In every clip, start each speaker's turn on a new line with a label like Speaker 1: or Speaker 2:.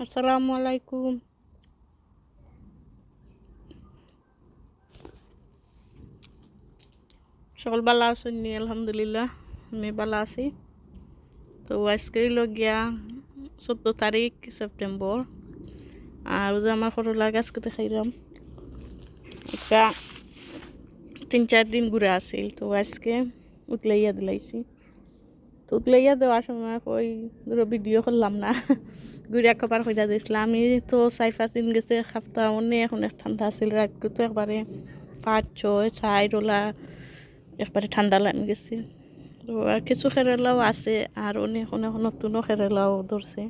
Speaker 1: আসসালামু আলাইকুম সকল ভালো আছেন নি আলহামদুলিল্লাহ আমি ভালো আছি তো আজকে হইল গিয়া চোদ্দ তারিখ সেপ্টেম্বর আর যে আমার সরলা গাছকে দেখাইলাম এটা তিন চার দিন ঘুরে আসিল তো আজকে উতলাইয়া দিলাইছি তো উতলাইয়া দেওয়ার সময় ওই ধরো ভিডিও করলাম না। ঘুরে একবার হইয়া দিয়েছিলাম আমি তো চার পাঁচ দিন গেছে, সপ্তাহ অনেক অনেক ঠান্ডা আছিল, রাতকে তো একবারে পাঁচ ছয় ছাই রোলা একবারে ঠান্ডা লাগি গেছে। তো আর কিছু খেরেলাও আছে, আর অনেক অনেক নতুনও খেরেলাও ধরছে।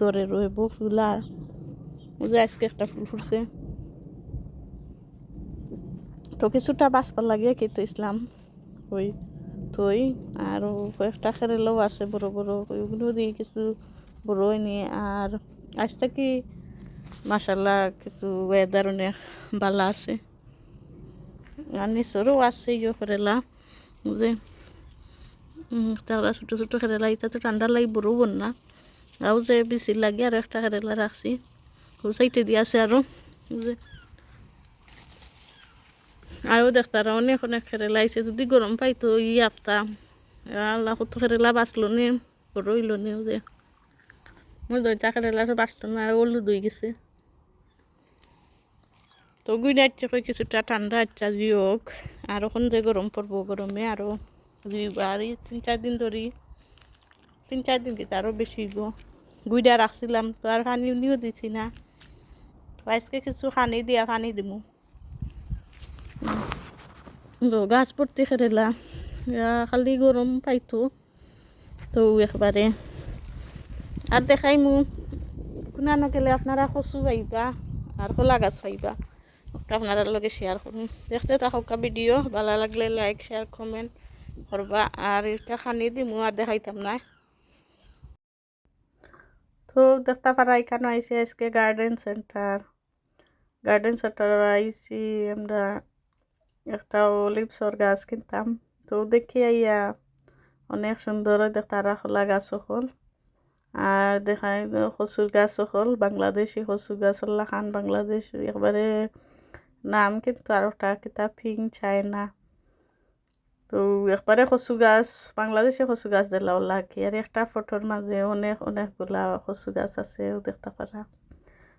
Speaker 1: ধরে রইব ফুল আর। ওই যে আজকে একটা ফুল ফুটছে। তো কিছুটা বাঁচবার লাগে কিন্তু ইসলাম ওই থই আর কয়েকটা খেরেলাও আছে বড় বড়, ওইগুলো দিয়ে কিছু বড় হয়নি আর আজ থেকে মাসাল্লাহ কিছু ওয়েদার অনেক ভালো আছে। আর নিচরও আছে ইয়ে খেরেলা যে তারা ছোটো ছোটো খেরেলা, এটা তো ঠান্ডা লাগি বড় বোন না। আও যে বেশি লাগে আর একটা খেরেলা রাখছি। সাইটে দিয়ে আছে আরও যে আরও দেখতারা অনেক অনেক খেরেলা আইছে যদি গরম পাইতো ই আপতা আল্লাহ কত খেরেলা বাঁচলো নে? হইল নে যে। মই দইটা খেরেলা বাঁচলো না? আর ওলু দই গেছে। তো গুইনা ইচ্ছা করে কিছুটা ঠান্ডা ইচ্ছা জি হোক আর ওখান যে গরম পড়ব গরমে আরও আর তিন চার দিন ধরি তিন চার দিন কিন্তু আরও বেশি গো গুইডা রাখছিলাম তো আর পানি উনিও দিছি না। তো আজকে কিছু খানি দিয়া, পানি দিমু। তো গাছ পড়তে খেরেলা খালি গরম পাইতো। তো একবারে আর দেখাই মু, কোনা না গেলে আপনারা কচু পাইবা আর কলা গাছ পাইবা আপনারা লগে শেয়ার করুন দেখতে থাকুক ভিডিও ভালো লাগলে লাইক শেয়ার কমেন্ট করবা আর এটা খানি দিমু আর দেখাইতাম না। তো দেখতে পারা এখানে আইসি আজকে গার্ডেন সেন্টার গার্ডেন সেন্টার আইসি আমরা একটা লিপসর গাছ কিনতাম তো দেখি আইয়া অনেক সুন্দর তারা খোলা গাছ হল আর দেখাই কচুর গাছ হল বাংলাদেশি কচু গাছ খান বাংলাদেশ একবারে নাম কিন্তু আর একটা কিতাব পিং চায়না তো একবারে কচু গাছ বাংলাদেশে কচু গাছ দিলাও লাগে আর একটা ফটোর মাঝে অনেক অনেকগুলা কচু গাছ আছে দেখতে পারা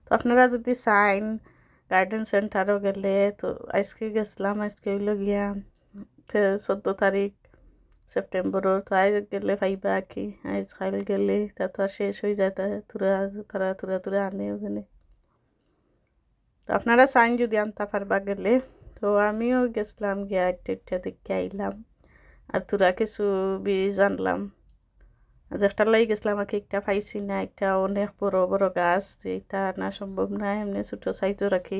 Speaker 1: তো আপনারা যদি চাইন গার্ডেন সেন্টারও গেলে তো আজকে গেছিলাম আজকে হইল গিয়া চোদ্দ তারিখ সেপ্টেম্বরের তো আজ গেলে পাইবা কি? আজ খাইল গেলে তা তো আর শেষ হয়ে যায়, তা তুরা, তারা তুরা তুরা আনে ওখানে। তো আপনারা সাইন যদি আনতে পারবা গেলে, তো আমিও গেছিলাম গিয়া একটা একটা দেখে আইলাম। আর তোরা কিছু বীজ আনলাম। আজ একটা লাই গেছিলাম আর একটা পাইছি না, একটা অনেক বড় বড় গাছ এটা না সম্ভব না, এমনি ছোটো সাইজও রাখি।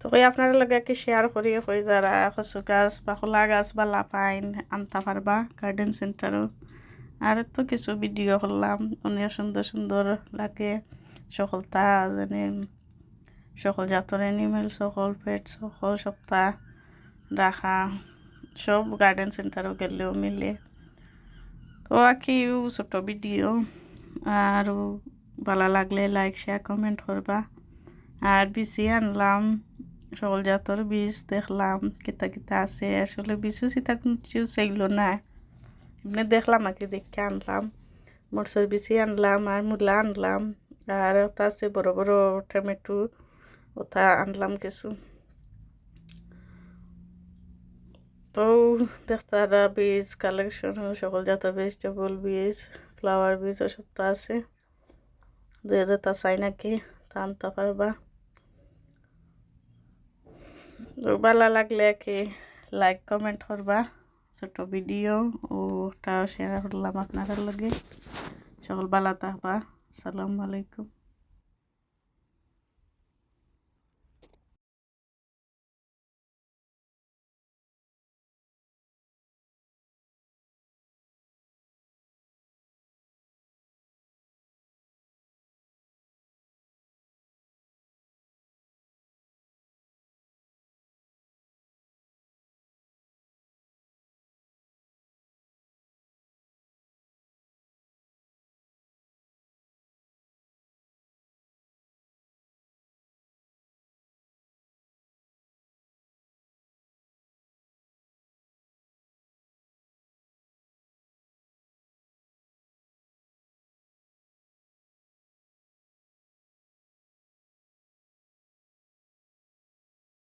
Speaker 1: তো কই আপনার লগে কি শেয়ার করি, কই যারা কচু গাছ বা খোলা গাছ বা লাপাইন আনতে পারবা গার্ডেন সেন্টারও আর তো কিছু ভিডিও করলাম, অনেক সুন্দর সুন্দর লাগে। সকলটা যেনে সকল জাতর এনিমেল সকল পেট সকল সপ্তাহ রাখা, সব গার্ডেন সেন্টারও গেলেও মিলে। তো আকি ছোট ভিডিও আর ভালো লাগলে লাইক শেয়ার কমেন্ট করবা। আর বিচি আনলাম সকল জাতর বীজ দেখলাম, কিতা কিতা আছে। আসলে বিচু চিতা কিছু সেগুলো না। এমনি দেখলাম আর কি দেখে আনলাম। মরসর বিচি আনলাম, আর মূলা আনলাম। আর ওটা আছে বড় বড় টমেটো, ওটা আনলাম কিছু। তো দেখতারা বীজ কালেকশন সকল জাতের ভেজিটেবল বীজ ফ্লাওয়ার বীজ, ওসব তো আছে। যে যেটা চাই নাকি, তা আনতে পারবা। ভালো লাগলে কি লাইক কমেন্ট করবা। ছোট ভিডিও ওটা শেয়ার করলাম আপনাদের লগে। সকল ভালো থাকবা। আসসালামু আলাইকুম।